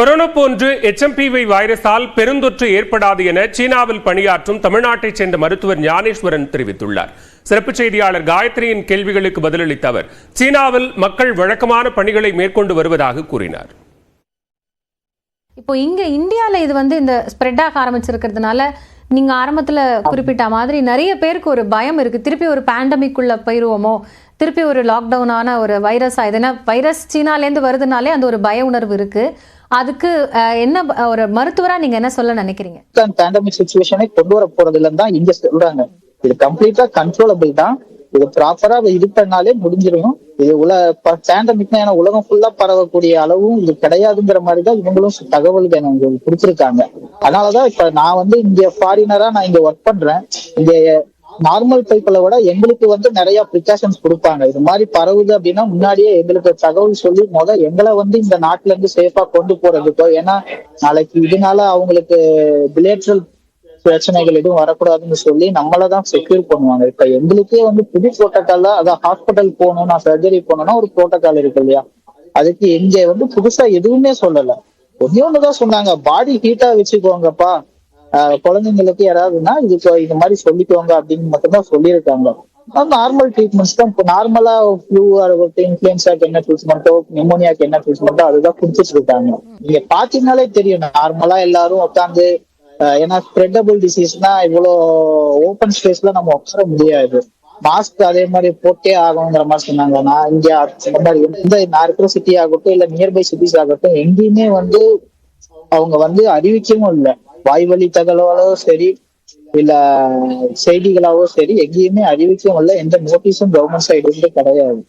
Corona போன்று HMPV வைரஸால் பெருந்தொற்று ஏற்படாது என சீனாவில் பணியாற்றும் தமிழ்நாட்டைச் சேர்ந்த மருத்துவர் ஞானேஸ்வரன் தெரிவித்துள்ளார். சிறப்பு செய்தியாளர் காயத்ரியின் கேள்விகளுக்கு பதிலளித்த அவர் சீனாவில் மக்கள் வழக்கமான பணிகளை மேற்கொண்டு வருவதாக கூறினார். இப்போ இங்க இந்தியால இது வந்து இந்த ஸ்ப்ரெட் ஆக ஆரம்பிச்சிருக்கிறதுனால நீங்க ஆரம்பத்துல குறிப்பிட்ட மாதிரி நிறைய பேருக்கு ஒரு பயம் இருக்கு. திருப்பி ஒரு பேண்டமிக் உள்ள போயிருவோமோ? திருப்பி ஒரு லாக்டவுனான ஒரு வைரஸ் ஆயுதுன்னா வைரஸ் சீனாலேருந்து வருதுனாலே அந்த ஒரு பய உணர்வு இருக்கு. அதுக்கு அஹ், என்ன ஒரு மருத்துவரா நீங்க என்ன சொல்ல நினைக்கிறீங்க? பேண்டமிக் சுச்சுவேஷனை கொண்டு வர போறது இல்லைன்னு தான் இங்க சொல்றாங்க. இது கம்ப்ளீட்டா கண்ட்ரோலபிள் தான். இது ப்ராப்பரா இது பண்ணாலே முடிஞ்சிடும். இது உல பேண்டமிக்னா ஏன்னா உலகம் ஃபுல்லா பரவக்கூடிய அளவும் இது கிடையாதுங்கிற மாதிரி தான் இவங்களும் தகவல் எனக்கு கொடுத்துருக்காங்க. அதனாலதான் இப்ப நான் வந்து இங்க ஃபாரினரா நான் இங்க ஒர்க் பண்றேன். இங்க நார்மல் பைப்பில் விட எங்களுக்கு வந்து நிறைய ப்ரிகாஷன்ஸ் கொடுப்பாங்க. இது மாதிரி பரவுது அப்படின்னா முன்னாடியே எங்களுக்கு தகவல் சொல்லி முத எங்களை வந்து இந்த நாட்டுல இருந்து சேஃபா கொண்டு போறதுக்கோ ஏன்னா நாளைக்கு இதனால அவங்களுக்கு பிலேட்ரல் பிரச்சனைகள் எதுவும் வரக்கூடாதுன்னு சொல்லி நம்மளதான் செக்யூர் பண்ணுவாங்க. இப்ப எங்களுக்கே வந்து புது புரோட்டோக்கால் அதான் ஹாஸ்பிட்டல் போகணும் நான் சர்ஜரி போகணும்னா ஒரு புரோட்டோக்கால் இருக்கு இல்லையா? அதுக்கு இங்க வந்து புதுசா எதுவுமே சொல்லல. ஒன்னே ஒண்ணுதான் சொன்னாங்க. பாடி ஹீட்டா வச்சுக்கோங்கப்பா. குழந்தைங்களுக்கு யாராவதுன்னா இதுக்கு இந்த மாதிரி சொல்லிக்கோங்க அப்படின்னு மட்டும்தான் சொல்லியிருக்காங்க. நார்மல் ட்ரீட்மெண்ட்ஸ் தான். இப்போ நார்மலா ஃப்ளூ இன்ஃபுளுன்சாக்கு என்ன ட்ரீட்மெண்ட்டோ நிமோனியாக்கு என்ன ட்ரீட்மெண்ட்டோ அதுதான் கொடுத்துட்டு இருக்காங்க நீங்க பாத்தீங்கன்னாலே தெரியும். நார்மலா எல்லாரும் உட்காந்து ஏன்னா ஸ்ப்ரெட்டபிள் டிசீஸ்னா இவ்வளோ ஓப்பன் ஸ்பேஸ்ல நம்ம உட்கார முடியாது. மாஸ்க் அதே மாதிரி போட்டே ஆகணுங்கிற மாதிரி சொன்னாங்க. நான் இங்க அந்த மாதிரி எந்த நான் இருக்கிற சிட்டி ஆகட்டும் இல்ல நியர்பை சிட்டிஸ் ஆகட்டும் எங்கேயுமே வந்து அவங்க வந்து அறிவிக்கவும் இல்லை. வாய்வழி தகவலோ சரி இல்ல செய்திகளாவோ சரி எங்கேயுமே அறிவிக்கவும் இல்லை. எந்த நோட்டீஸும் கவர்மெண்ட் சைடு இருந்து கிடையாது.